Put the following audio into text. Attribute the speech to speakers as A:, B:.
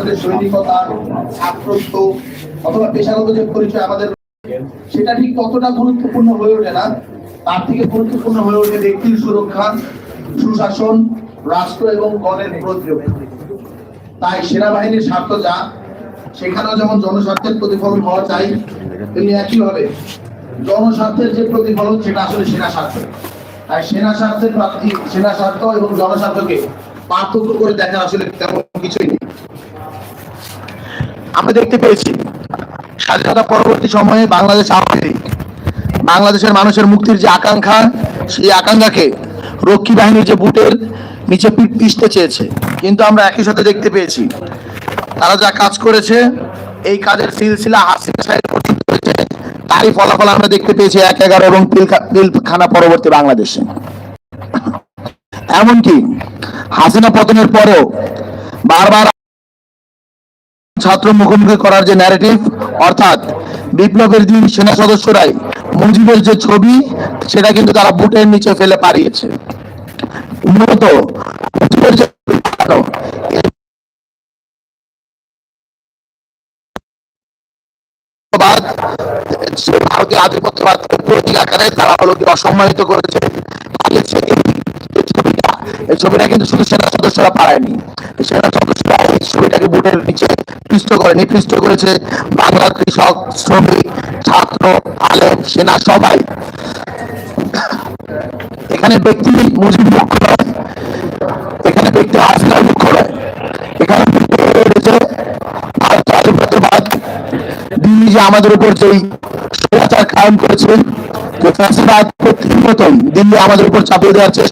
A: সাথে সৈনিকতা আক্রান্ত অথবা পেশাগত যে পরিচয় আমাদের সেটা ঠিক কতটা গুরুত্বপূর্ণ হয়ে ওঠে না। তার থেকে গুরুত্বপূর্ণ হয়ে ওঠে ব্যক্তির সুরক্ষা, সুশাসন, রাষ্ট্র এবং গণের প্রতিরোধ। তাই সেনাবাহিনীর স্বার্থ যা, সেখানেও যেমন জনস্বার্থের প্রতিফলন হওয়া চাই, তেমনি একইভাবে জনস্বার্থের যে প্রতিফলন, সেটা আসলে সেনা স্বার্থ। তাই সেনা স্বার্থের প্রার্থী সেনা স্বার্থ এবং জনস্বার্থকে পার্থক্য করে দেখার আসলে তেমন কিছুই নেই। আমরা দেখতে পেয়েছি স্বাধীনতা পরবর্তী সময়ে বাংলাদেশ আওয়ামী লীগ, বাংলাদেশের মানুষের মুক্তির যে আকাঙ্ক্ষা, সেই আকাঙ্ক্ষাকে রক্ষী বাহিনীর যে বুটের নিচে পিট পিষতে চেয়েছে। কিন্তু আমরা একই সাথে দেখতে পেয়েছি, তারা যা কাজ করেছে, এই কাজের সিলসিলা হাসিনা সাহেব পর্যন্ত হয়েছে তারই ফলাফল আমরা দেখতে পেয়েছি এক এগারো এবং পিলখানা পরবর্তী বাংলাদেশে। এমনকি হাসিনা পতনের পরেও বারবার ছাত্র মুখোমুখি করার যে ন্যারেটিভ অর্থাৎ বিপ্লবের দিন সেনা সদস্যরাই মুজিবের যে ছবি, সেটা কিন্তু তারা বুটের নিচে ফেলে পারিয়েছে মূলত ছবিটা কিন্তু শুধু সেনা সদস্যরা পারায়নি সেনা সদস্যরা এই ছবিটাকে বুটের নিপৃষ্ট করেছে বাংলা কৃষক, শ্রমিক, ছাত্র, আলেম, সেনা, সবাই। এখানে ব্যক্তি মুজিব মুখ্য নয়, এখানে ব্যক্তি হাসিনার মুখ্য নয়। এখানে যে আমাদের উপর যেই স্বৈরাচার কায়েম করেছে ফ্যাসিবাদ প্রতিনিয়তই দিল্লি আমাদের উপর চাপিয়ে দেওয়ার চেষ্টা